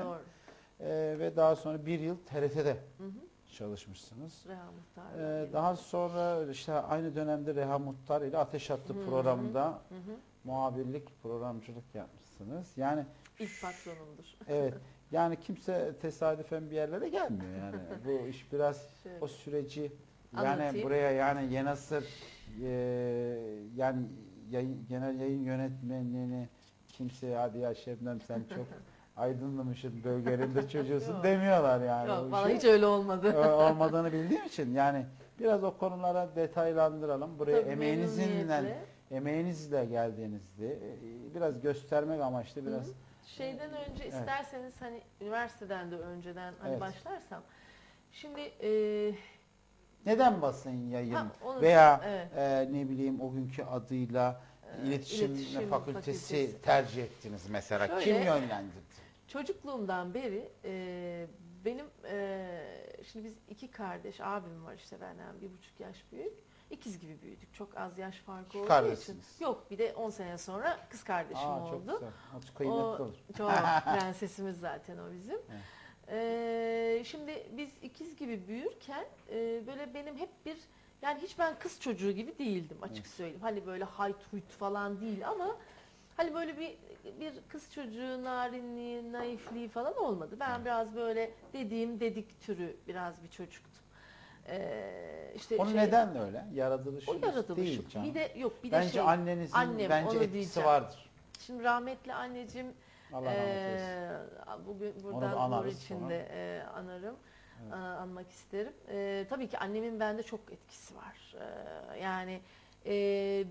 efendim. Doğru. Ee, ve daha sonra bir yıl TRT'de Hı hı. çalışmışsınız. Reha Muhtar. Benim. daha sonra işte aynı dönemde Reha Muhtar ile Ateş Hattı Hı hı. programında Hı hı. muhabirlik, programcılık yapmışsınız. Yani İlk patronumdur. evet yani kimse tesadüfen bir yerlere gelmiyor yani. Bu iş biraz Şöyle. o süreci yani Anlatayım. buraya yani Yenasır e, yani yayın, genel yayın yönetmenliğini kimseye hadi ya Şebnem sen çok aydınlamışsın bölgelerinde çocuğusun demiyorlar yani. Yok bana işi. hiç öyle olmadı. Olmadığını bildiğim için yani biraz o konulara detaylandıralım. Buraya Tabii, memnuniyetle. emeğinizle geldiğinizde e, biraz göstermek amaçlı biraz Hı hı. Şeyden önce Evet. isterseniz hani üniversiteden de önceden hani Evet. başlarsam. Şimdi e, neden basın yayın ha, veya evet, e, ne bileyim o günkü adıyla e, iletişim, iletişim fakültesi, tercih ettiniz mesela. Şöyle- Kim yönlendirdi? Çocukluğumdan beri e, benim e, şimdi biz iki kardeş abim var işte benden bir buçuk yaş büyük. İkiz gibi büyüdük. Çok az yaş farkı olduğu Kardeşsiniz. için. Yok bir de 10 sene sonra kız kardeşim Aa, çok oldu. güzel. O kıymetli O- olur. Çok prensesimiz zaten o bizim. Ee, şimdi biz ikiz gibi büyürken e, böyle benim hep bir yani hiç ben kız çocuğu gibi değildim açık söyleyeyim. Hani böyle hayt huyt falan değil ama hani böyle bir bir kız çocuğu narinliği, naifliği falan olmadı. Ben biraz böyle dediğim dedik türü biraz bir çocuktum. Ee, işte Onu şey- neden öyle? Yaratılışı o yaratılış. değil canım. Bir de yok bir de bence şey. annenizin annem, bence etkisi diyeceğim. vardır. Şimdi rahmetli anneciğim Allah ee, bugün buradan nur içinde e, anarım, Evet. anmak isterim. E, tabii ki annemin bende çok etkisi var. E, yani e,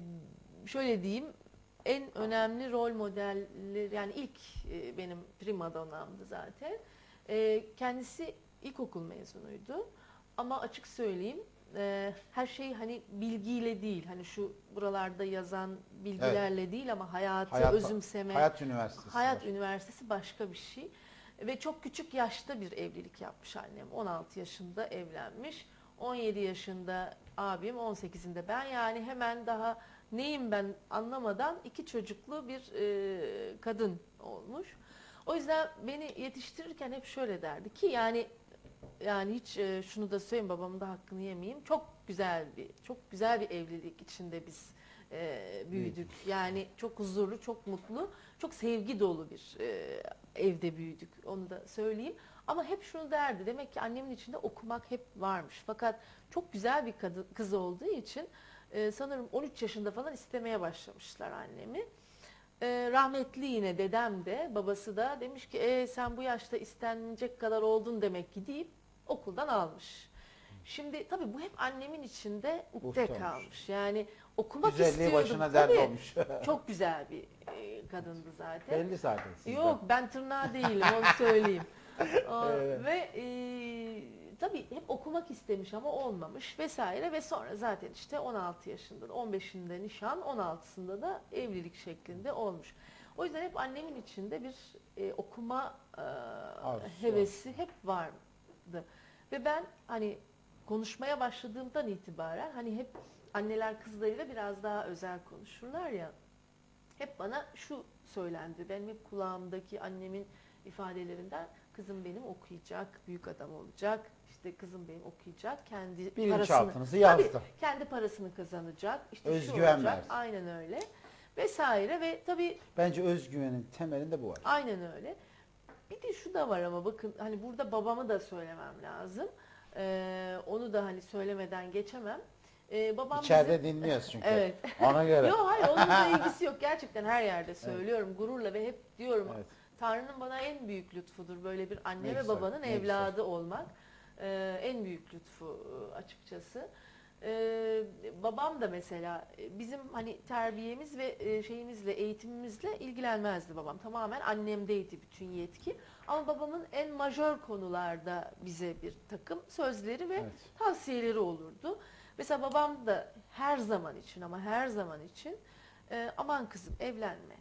şöyle diyeyim, en önemli rol modelleri, yani ilk e, benim prima donamdı zaten. E, kendisi ilkokul mezunuydu. Ama açık söyleyeyim, e, her şey hani bilgiyle değil, hani şu buralarda yazan bilgilerle değil ama hayatı Hayat- özümseme, Hayat Üniversitesi Hayat var. Üniversitesi başka bir şey. Ve çok küçük yaşta bir evlilik yapmış annem. 16 yaşında evlenmiş. 17 yaşında abim, 18'inde ben. Yani hemen daha neyim ben anlamadan iki çocuklu bir e, kadın olmuş. O yüzden beni yetiştirirken hep şöyle derdi ki yani yani hiç e, şunu da söyleyeyim babamın da hakkını yemeyeyim. Çok güzel bir çok güzel bir evlilik içinde biz e, büyüdük. Yani çok huzurlu, çok mutlu, çok sevgi dolu bir e, evde büyüdük. Onu da söyleyeyim. Ama hep şunu derdi. Demek ki annemin içinde okumak hep varmış. Fakat çok güzel bir kadın, kız olduğu için e, sanırım 13 yaşında falan istemeye başlamışlar annemi. E, rahmetli yine dedem de babası da demiş ki e, sen bu yaşta istenecek kadar oldun demek ki deyip okuldan almış. Şimdi tabii bu hep annemin içinde ukde Ukde olmuş. kalmış. Yani okumak Güzelliği istiyordum. başına dert Tabii. olmuş. Çok güzel bir e, kadındı zaten. Belli zaten sizden. Yok ben tırnağı değilim onu söyleyeyim. Aa, Evet. Ve e, tabii hep okumak istemiş ama olmamış vesaire ve sonra zaten işte 16 yaşında 15'inde nişan 16'sında da evlilik şeklinde olmuş. O yüzden hep annemin içinde bir e, okuma e, Arzusu hevesi hep vardı. Ve ben hani konuşmaya başladığımdan itibaren hani hep anneler kızlarıyla biraz daha özel konuşurlar ya. Hep bana şu söylendi. Benim hep kulağımdaki annemin ifadelerinden kızım benim okuyacak, büyük adam olacak. İşte kızım benim okuyacak, kendi parasını yazdı. Tabii, kendi parasını kazanacak. İşte şu Özgüven olacak. verdi. Aynen öyle. Vesaire ve tabii Bence özgüvenin temelinde bu var. Aynen öyle. Bir de şu da var ama bakın hani burada babamı da söylemem lazım. Ee, onu da hani söylemeden geçemem. Ee, babam İçeride bizim- dinliyoruz çünkü. Evet. Ona göre. Yok hayır onunla ilgisi yok. Gerçekten her yerde söylüyorum gururla ve hep diyorum Evet. Tanrı'nın bana en büyük lütfudur böyle bir anne Ne ve güzel, babanın ne evladı olmak. Ee, en büyük lütfu e, açıkçası. Ee, babam da mesela e, bizim hani terbiyemiz ve e, şeyimizle eğitimimizle ilgilenmezdi babam. Tamamen annemdeydi bütün yetki. Ama babamın en majör konularda bize bir takım sözleri ve Evet. tavsiyeleri olurdu. Mesela babam da her zaman için ama her zaman için e, aman kızım evlenme.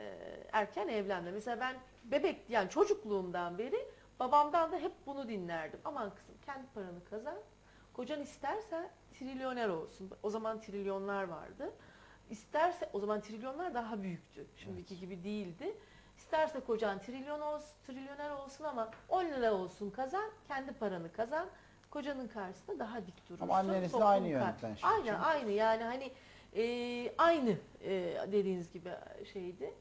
E, erken evlenme. Mesela ben bebek yani çocukluğumdan beri babamdan da hep bunu dinlerdim. Aman kızım kendi paranı kazan. Kocan isterse trilyoner olsun. O zaman trilyonlar vardı. İsterse o zaman trilyonlar daha büyüktü. Şimdiki gibi değildi. İsterse kocan trilyon olsun, trilyoner olsun. ama 10 lira olsun kazan, kendi paranı kazan. Kocanın karşısında daha dik durursun. Ama annenizle toplum aynı kar- yöntem şimdi. Aynen aynı yani hani e, aynı e, dediğiniz gibi şeydi.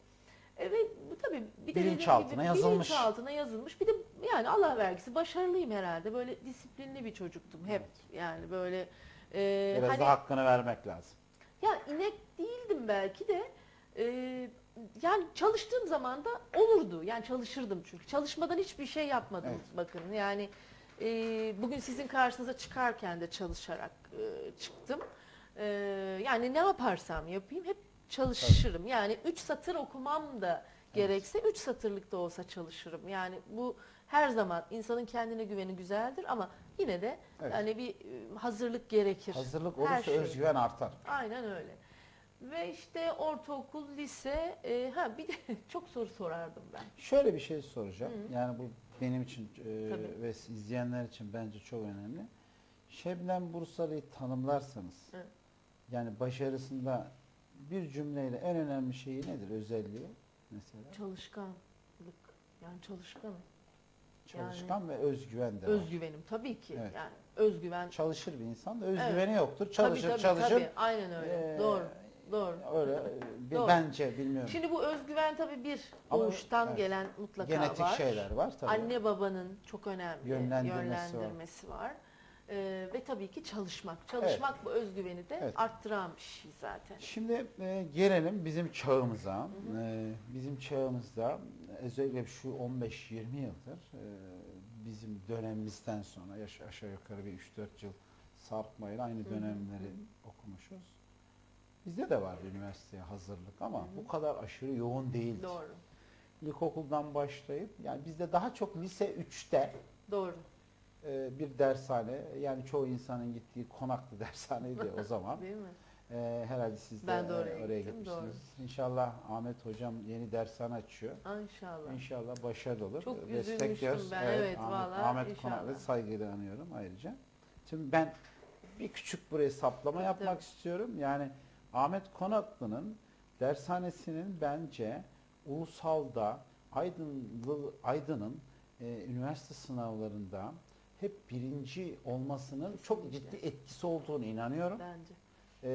E, ve bu tabii bir de Bilinçaltına gibi yazılmış. Bilinçaltına yazılmış. Bir de yani Allah vergisi başarılıyım herhalde. Böyle disiplinli bir çocuktum hep. Yani böyle e, Biraz hani da hakkını vermek lazım. ya inek değildim belki de e, yani çalıştığım zaman da olurdu. Yani çalışırdım çünkü. Çalışmadan hiçbir şey yapmadım Evet. bakın. Yani e, bugün sizin karşınıza çıkarken de çalışarak e, çıktım. E, yani ne yaparsam yapayım hep çalışırım. Yani üç satır okumam da gerekse üç satırlık da olsa çalışırım. Yani bu her zaman insanın kendine güveni güzeldir ama yine de Evet. yani bir e, hazırlık gerekir. Hazırlık Her olursa şey. özgüven artar. Aynen öyle. Ve işte ortaokul, lise, e, ha bir de çok soru sorardım ben. Şöyle bir şey soracağım. Hı. Yani bu benim için e, Tabii. ve izleyenler için bence çok önemli. Şebnem Bursalı'yı tanımlarsanız Evet. yani başarısında bir cümleyle en önemli şeyi nedir? Özelliği mesela. Çalışkanlık. Yani çalışkanım. Çalışkan ve özgüven de var. Özgüvenim tabii ki. Evet. Yani özgüven. Çalışır bir insan da özgüveni yoktur. Çalışır tabii, tabii, çalışır. Tabii, aynen öyle. Ee, doğru. Doğru. Öyle bir- Doğru. bence bilmiyorum. Şimdi bu özgüven tabii bir Ama- doğuştan evet. gelen mutlaka Genetik var. şeyler var tabii. Anne babanın çok önemli Yönlendirmesi var. yönlendirmesi var. Ee, ve tabii ki çalışmak. Çalışmak bu özgüveni de Evet. arttıran bir şey zaten. Şimdi e, gelelim bizim çağımıza. E, bizim çağımızda özellikle şu 15-20 yıldır e, bizim dönemimizden sonra yaş- aşağı yukarı bir 3-4 yıl sarkmayla aynı dönemleri okumuşuz. Bizde de var üniversiteye hazırlık ama bu kadar aşırı yoğun değildi. Doğru. İlkokuldan başlayıp yani bizde daha çok lise 3'te Doğru. E, bir dershane yani çoğu insanın gittiği konaklı dershaneydi o zaman. Değil mi? Ee, herhalde siz de Ben de e, oraya oraya gittim, gitmişsiniz. İnşallah Ahmet hocam yeni dershane açıyor. İnşallah. İnşallah başarılı olur. Çok üzülmüştüm ben, evet, Ahmet, vallahi, Ahmet inşallah. Konak'la saygıyla anıyorum ayrıca. Şimdi ben bir küçük buraya saplama yapmak Tabii. istiyorum. Yani Ahmet Konaklı'nın dershanesinin bence ulusalda Aydın'ın e, üniversite sınavlarında hep birinci olmasının çok Kesinlikle. ciddi etkisi olduğunu inanıyorum. Bence. Ee,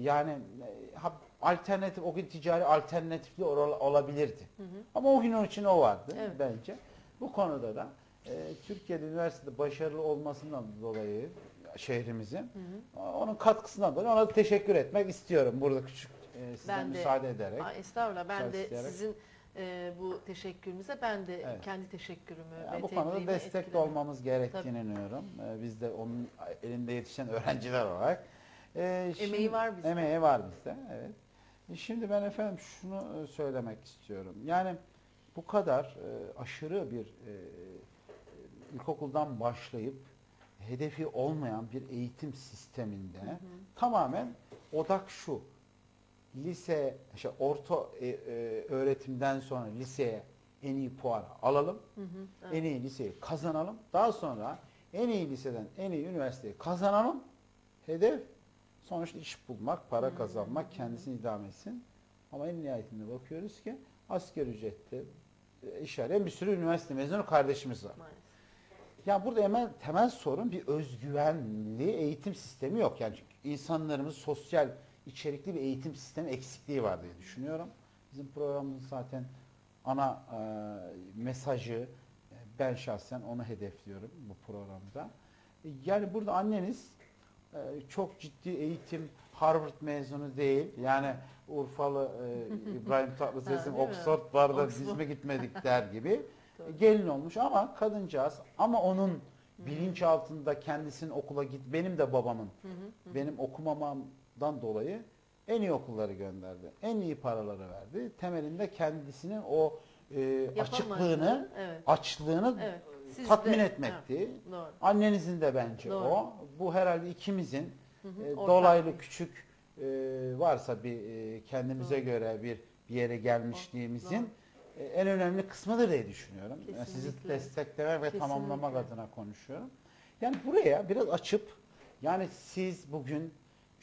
yani e, ha- alternatif o gün ticari alternatifli ol- olabilirdi. Hı hı. Ama o gün onun için o vardı Evet. bence. Bu konuda da e, Türkiye'de üniversitede başarılı olmasından dolayı şehrimizin Hı hı. onun katkısından dolayı ona teşekkür etmek istiyorum. Burada küçük e, size Ben de- müsaade ederek. Aa, estağfurullah. Ben de isteyerek. sizin e, bu teşekkürünüze ben de Evet. kendi teşekkürümü Yani ve bu konuda tebriğimi destekli etkilemek. olmamız gerektiğini inanıyorum. Ee, biz de onun elinde yetişen öğrenciler olarak. Ee, Emeği var bizde. Emeği var bizde, evet. E, Şimdi ben efendim şunu e, söylemek istiyorum. Yani bu kadar e, aşırı bir e, ilkokuldan başlayıp hedefi olmayan bir eğitim sisteminde tamamen odak şu. Lise, işte orta e, e, öğretimden sonra liseye en iyi puan alalım. Hı hı. Evet. En iyi liseyi kazanalım. Daha sonra en iyi liseden en iyi üniversiteyi kazanalım. Hedef sonuçta iş bulmak, para Hmm. kazanmak, kendisini idame etsin. Ama en nihayetinde bakıyoruz ki asgari ücrette e, iş arayan bir sürü üniversite mezunu kardeşimiz var. Maalesef. Ya burada temel, temel sorun bir özgüvenli eğitim sistemi yok. Yani insanlarımız sosyal içerikli bir eğitim sistemi eksikliği var diye düşünüyorum. Bizim programımızın zaten ana e, mesajı e, ben şahsen onu hedefliyorum bu programda. E, Yani burada anneniz e, çok ciddi eğitim Harvard mezunu değil. Yani Urfalı e, İbrahim Tatlıses'in? Oxford var da biz mi gitmedik der gibi Doğru. gelin olmuş ama kadıncağız ama onun bilinç altında kendisinin okula git benim de babamın Hı hı. hı. benim okumamamdan dolayı en iyi okulları gönderdi. En iyi paraları verdi. Temelinde kendisinin o e, açıklığını, evet. açlığını Evet. Siz tatmin de- etmekti. Evet, Doğru. Annenizin de bence Doğru. o. Bu herhalde ikimizin Hı hı. e, dolaylı küçük e, varsa bir e, kendimize Doğru. göre bir bir yere gelmişliğimizin Doğru. e, en önemli kısmıdır diye düşünüyorum. Yani sizi desteklemek ve Kesinlikle. tamamlamak adına konuşuyorum. Yani buraya biraz açıp yani siz bugün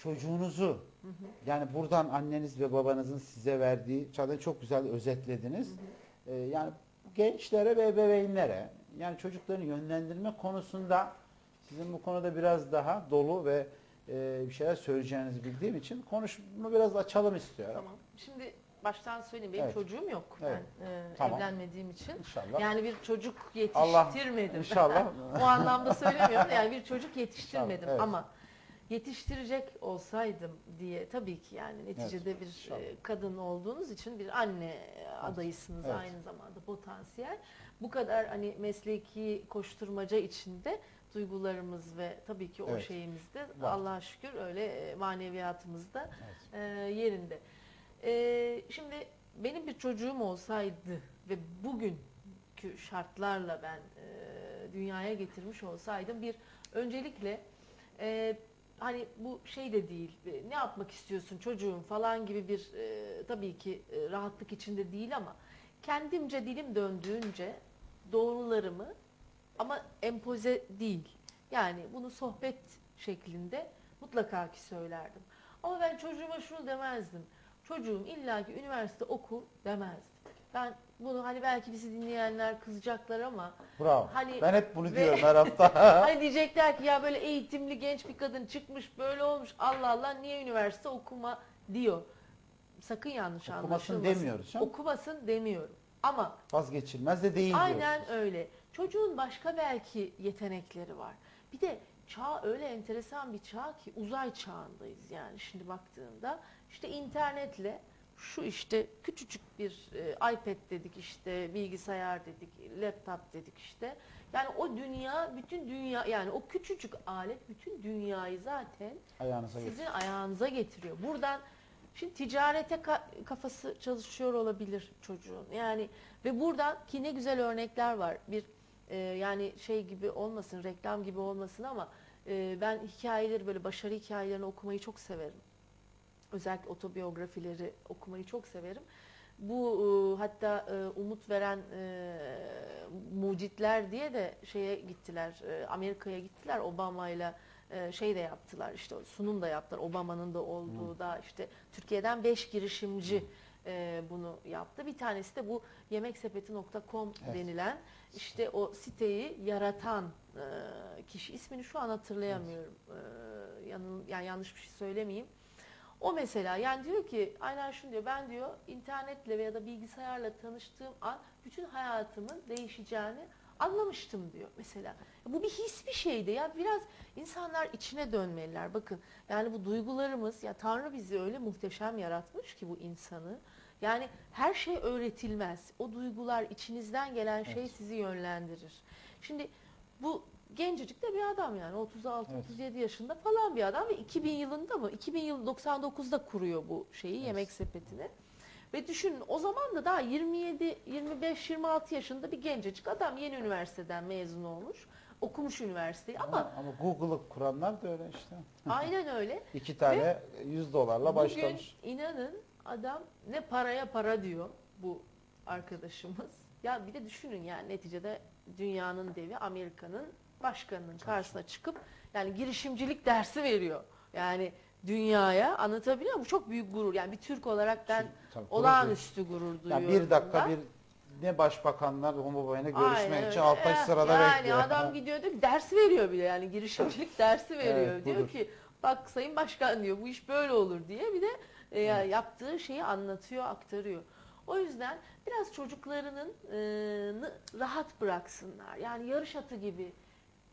çocuğunuzu Hı hı. yani buradan anneniz ve babanızın size verdiği zaten çok güzel özetlediniz. Hı hı. E, yani gençlere ve ebeveynlere yani çocukların yönlendirme konusunda sizin bu konuda biraz daha dolu ve e, bir şeyler söyleyeceğinizi bildiğim için konuşma biraz açalım istiyorum. Tamam. Şimdi baştan söyleyeyim benim Evet. çocuğum yok. Evet. Ben e, Tamam. evlenmediğim için. İnşallah. Yani bir çocuk Allah yetiştirmedim. inşallah. o anlamda söylemiyorum. Yani bir çocuk yetiştirmedim İnşallah, evet. ama yetiştirecek olsaydım diye tabii ki yani neticede bir inşallah. e, kadın olduğunuz için bir anne adayısınız evet. aynı zamanda potansiyel. Bu kadar hani mesleki koşturmaca içinde duygularımız ve tabii ki o Evet. şeyimizde Var. Allah'a şükür öyle e, maneviyatımızda Evet. e, yerinde. E, şimdi benim bir çocuğum olsaydı ve bugünkü şartlarla ben e, dünyaya getirmiş olsaydım bir öncelikle e, hani bu şey de değil e, ne yapmak istiyorsun çocuğum falan gibi bir e, tabii ki e, rahatlık içinde değil ama kendimce dilim döndüğünce doğrularımı ama empoze değil. Yani bunu sohbet şeklinde mutlaka ki söylerdim. Ama ben çocuğuma şunu demezdim. Çocuğum illaki üniversite oku demezdim. Ben bunu hani belki bizi dinleyenler kızacaklar ama Bravo. Hani- ben hep bunu ve- diyorum her hafta. hani diyecekler ki ya böyle eğitimli genç bir kadın çıkmış böyle olmuş Allah Allah niye üniversite okuma diyor. Sakın yanlış Okumasın anlaşılmasın. demiyoruz canım. Okumasın demiyorum. Ama Vazgeçilmez de değil Aynen diyorsunuz. öyle. Çocuğun başka belki yetenekleri var. Bir de çağ öyle enteresan bir çağ ki uzay çağındayız yani şimdi baktığında işte internetle şu işte küçücük bir e, iPad dedik işte bilgisayar dedik laptop dedik işte yani o dünya bütün dünya yani o küçücük alet bütün dünyayı zaten Ayağınıza getir. sizin ayağınıza getiriyor. Buradan şimdi ticarete ka- kafası çalışıyor olabilir çocuğun. Yani ve buradan ki ne güzel örnekler var. Bir e, yani şey gibi olmasın, reklam gibi olmasın ama e, ben hikayeleri böyle başarı hikayelerini okumayı çok severim. Özellikle otobiyografileri okumayı çok severim. Bu e, hatta e, umut veren e, mucitler diye de şeye gittiler, Amerika'ya gittiler Obama'yla e, şey de yaptılar işte sunum da yaptılar Obama'nın da olduğu da işte Türkiye'den 5 girişimci e, bunu yaptı. Bir tanesi de bu yemeksepeti.com Evet. denilen işte o siteyi yaratan e, kişi ismini şu an hatırlayamıyorum. E, yanıl, yani yanlış bir şey söylemeyeyim. O mesela yani diyor ki aynen şunu diyor ben diyor internetle veya da bilgisayarla tanıştığım an bütün hayatımın değişeceğini anlamıştım diyor mesela. Bu bir his bir şeydi ya biraz insanlar içine dönmeliler. Bakın yani bu duygularımız ya Tanrı bizi öyle muhteşem yaratmış ki bu insanı. Yani her şey öğretilmez. O duygular içinizden gelen şey Evet. sizi yönlendirir. Şimdi bu gencecik de bir adam yani 36 Evet. 37 yaşında falan bir adam ve 2000 yılında mı 2000 yıl 99'da kuruyor bu şeyi Evet. yemek sepetini. Ve düşünün o zaman da daha 27 25 26 yaşında bir gencecik adam yeni üniversiteden mezun olmuş. Okumuş üniversiteyi ama Ama, ama Google'ı kuranlar da öyle işte. aynen öyle. İki tane 100 dolarla başlamış. Bugün inanın adam ne paraya para diyor bu arkadaşımız. Ya bir de düşünün yani neticede dünyanın devi Amerika'nın başkanının karşısına çıkıp yani girişimcilik dersi veriyor. Yani dünyaya anlatabiliyor muyum? Bu çok büyük gurur. Yani bir Türk olarak ben Tabii, gurur olağanüstü gurur duyuyorum. duyuyorum. Ya bir dakika bundan. bir ne başbakanlar Homo boyuna Aynen görüşmek için öyle. Alpaş Eh, sırada yani bekliyor. adam gidiyor diyor ki, ders veriyor bile yani girişimcilik dersi veriyor. Evet, diyor budur. ki bak sayın başkan diyor bu iş böyle olur diye bir de e, yaptığı şeyi anlatıyor aktarıyor. O yüzden biraz çocuklarının e, nı- rahat bıraksınlar. Yani yarış atı gibi.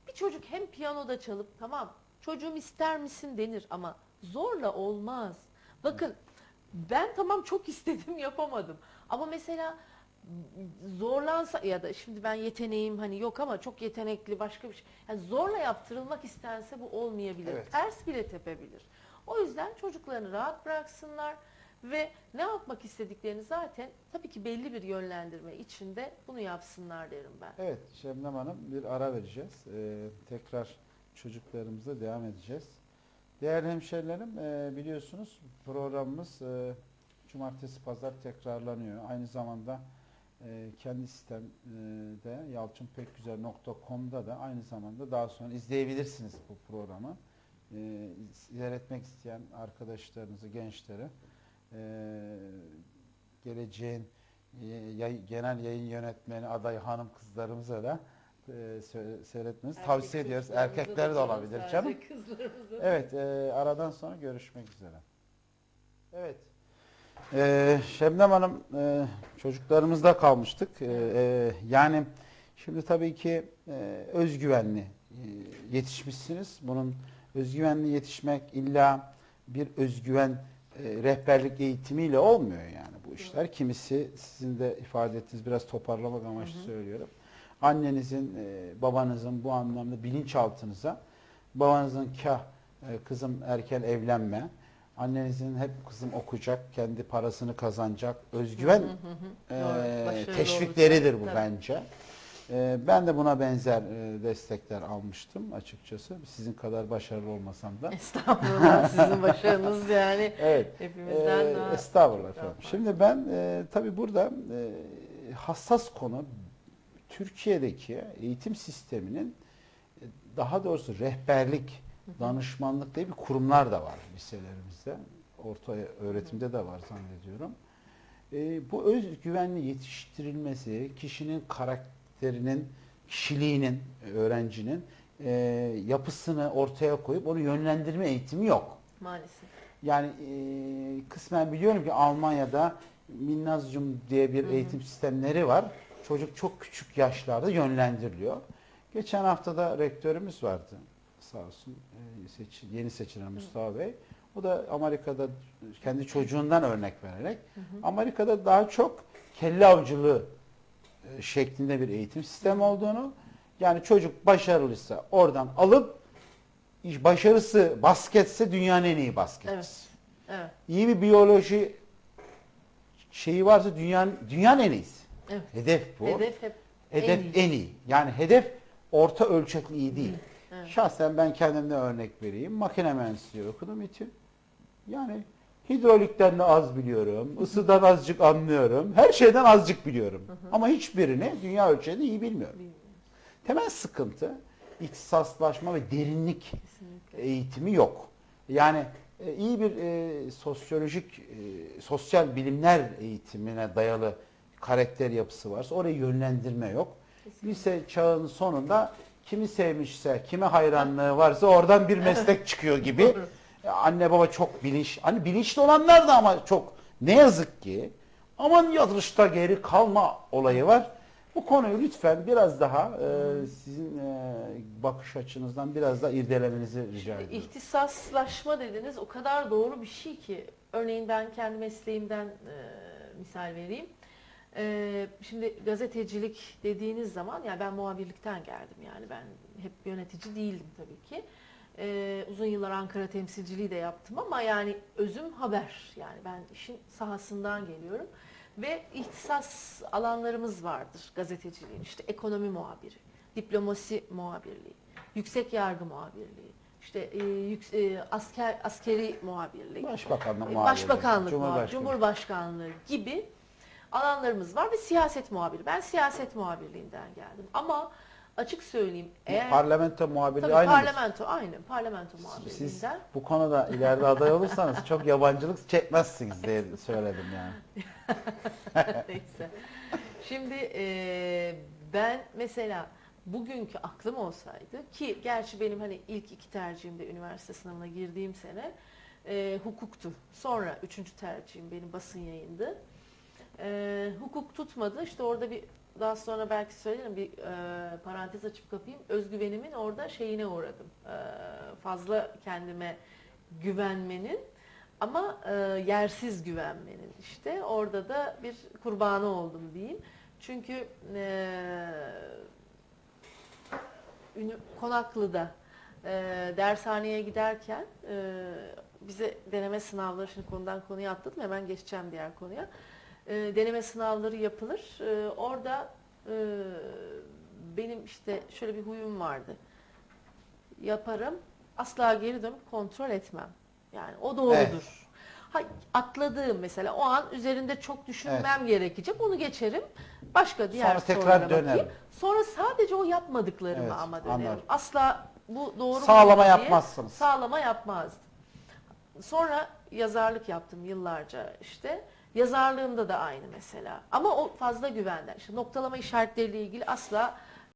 Bir çocuk hem piyanoda çalıp tamam çocuğum ister misin denir ama zorla olmaz. Bakın ben tamam çok istedim yapamadım. Ama mesela zorlansa ya da şimdi ben yeteneğim hani yok ama çok yetenekli başka bir şey. Yani zorla yaptırılmak istense bu olmayabilir. Evet. Ters bile tepebilir. O yüzden çocuklarını rahat bıraksınlar ve ne yapmak istediklerini zaten tabii ki belli bir yönlendirme içinde bunu yapsınlar derim ben. Evet Şebnem Hanım bir ara vereceğiz. Ee, tekrar çocuklarımıza devam edeceğiz. Değerli hemşerilerim e, biliyorsunuz programımız e, cumartesi pazar tekrarlanıyor. Aynı zamanda e, kendi sitemde yalçınpekgüzel.com'da da aynı zamanda daha sonra izleyebilirsiniz bu programı. E, seyretmek isteyen arkadaşlarınızı, gençlere e, geleceğin e, genel yayın yönetmeni aday hanım kızlarımıza da e, sö- seyretmenizi tavsiye ediyoruz. Erkekler de olabilir canım. Evet, e, aradan sonra görüşmek üzere. Evet. E, Şebnem Hanım, e, çocuklarımızda kalmıştık. E, e, yani şimdi tabii ki e, özgüvenli e, yetişmişsiniz. Bunun özgüvenli yetişmek illa bir özgüven e, rehberlik eğitimiyle olmuyor yani bu işler. Kimisi sizin de ifade ettiğiniz biraz toparlamak amaçlı Hı hı. söylüyorum. Annenizin, e, babanızın bu anlamda bilinçaltınıza babanızın kah e, kızım erken evlenme, annenizin hep kızım okuyacak, kendi parasını kazanacak, özgüven Hı hı hı. e, Doğru, teşvikleridir bu olacak. bence. E, ben de buna benzer e, destekler almıştım açıkçası. Sizin kadar başarılı olmasam da. Estağfurullah sizin başarınız yani Evet. hepimizden Ee, daha estağfurullah daha efendim. farklı. Şimdi ben e, tabii burada e, hassas konu Türkiye'deki eğitim sisteminin e, daha doğrusu rehberlik, danışmanlık diye bir kurumlar da var liselerimizde. Orta öğretimde de var zannediyorum. E, bu özgüvenli yetiştirilmesi, kişinin karakterinin, kişiliğinin, öğrencinin e, yapısını ortaya koyup onu yönlendirme eğitimi yok. maalesef. Yani e, kısmen biliyorum ki Almanya'da Minnazcum diye bir Hı hı. eğitim sistemleri var. Çocuk çok küçük yaşlarda yönlendiriliyor. Geçen hafta da rektörümüz vardı sağ olsun e, seç- yeni seçilen Mustafa Bey. O da Amerika'da kendi çocuğundan örnek vererek Hı hı. Amerika'da daha çok kelle avcılığı şeklinde bir eğitim sistemi olduğunu yani çocuk başarılıysa oradan alıp başarısı basketse dünyanın en iyi basketçisi. Evet. İyi bir biyoloji şeyi varsa dünyanın dünyanın en iyisi. Evet. Hedef bu. Hedef hep Hedef en en iyi. iyi. Yani hedef orta ölçekli iyi değil. Evet. Şahsen ben kendimden örnek vereyim. Makine mühendisliği okudum İTÜ. Yani hidrolikten de az biliyorum. ısıdan azıcık anlıyorum. Her şeyden azıcık biliyorum. Ama hiçbirini dünya ölçeğinde iyi bilmiyorum. Bilmiyorum. Temel sıkıntı ihtisaslaşma ve derinlik Kesinlikle. eğitimi yok. Yani e, iyi bir e, sosyolojik, e, sosyal bilimler eğitimine dayalı karakter yapısı varsa oraya yönlendirme yok. Kesinlikle. Lise çağının sonunda kimi sevmişse, kime hayranlığı varsa oradan bir meslek çıkıyor gibi. Anne baba çok bilinç, hani bilinçli olanlar da ama çok ne yazık ki aman yarışta geri kalma olayı var. Bu konuyu lütfen biraz daha e, sizin e, bakış açınızdan biraz daha irdelemenizi rica ediyorum. İhtisaslaşma dediniz o kadar doğru bir şey ki. Örneğin ben kendi mesleğimden e, misal vereyim. E, şimdi gazetecilik dediğiniz zaman yani ben muhabirlikten geldim yani ben hep yönetici değildim tabii ki. E, uzun yıllar Ankara temsilciliği de yaptım ama yani özüm haber yani ben işin sahasından geliyorum. Ve ihtisas alanlarımız vardır gazeteciliğin. İşte ekonomi muhabiri, diplomasi muhabirliği, yüksek yargı muhabirliği, işte e, yük- e, asker askeri muhabirlik, Başbakanlık e, muhabiri, başbakanlık muhabiri, cumhurbaşkanlığı gibi alanlarımız var ve siyaset muhabiri. Ben siyaset muhabirliğinden geldim. Ama açık söyleyeyim eğer Parlamento muhabirliği tabii aynı parlamento aynı parlamento Siz muhabirliğinden bu konuda ileride aday olursanız çok yabancılık çekmezsiniz diye söyledim yani. Neyse. Şimdi e, ben mesela bugünkü aklım olsaydı ki gerçi benim hani ilk iki tercihimde üniversite sınavına girdiğim sene e, hukuktu. Sonra üçüncü tercihim benim basın yayındı. E, hukuk tutmadı. İşte orada bir daha sonra belki söylerim bir e, parantez açıp kapayım. Özgüvenimin orada şeyine uğradım. E, fazla kendime güvenmenin ama e, yersiz güvenmenin işte orada da bir kurbanı oldum diyeyim. Çünkü e, Konaklı'da e, dershaneye giderken e, bize deneme sınavları şimdi konudan konuya atladım hemen geçeceğim diğer konuya. E, deneme sınavları yapılır. E, orada e, benim işte şöyle bir huyum vardı. Yaparım asla geri dönüp kontrol etmem. Yani o doğrudur. Evet. Ha, atladığım mesela o an üzerinde çok düşünmem gerekecek. Onu geçerim. Başka diğer Sonra tekrar dönerim. bakayım. Sonra sadece o yapmadıklarımı Evet, ama dönerim. anladım. Asla bu doğru Sağlama diye yapmazsınız. Sağlama yapmazdım. Sonra yazarlık yaptım yıllarca işte. Yazarlığımda da aynı mesela. Ama o fazla güvenden. İşte noktalama işaretleriyle ilgili asla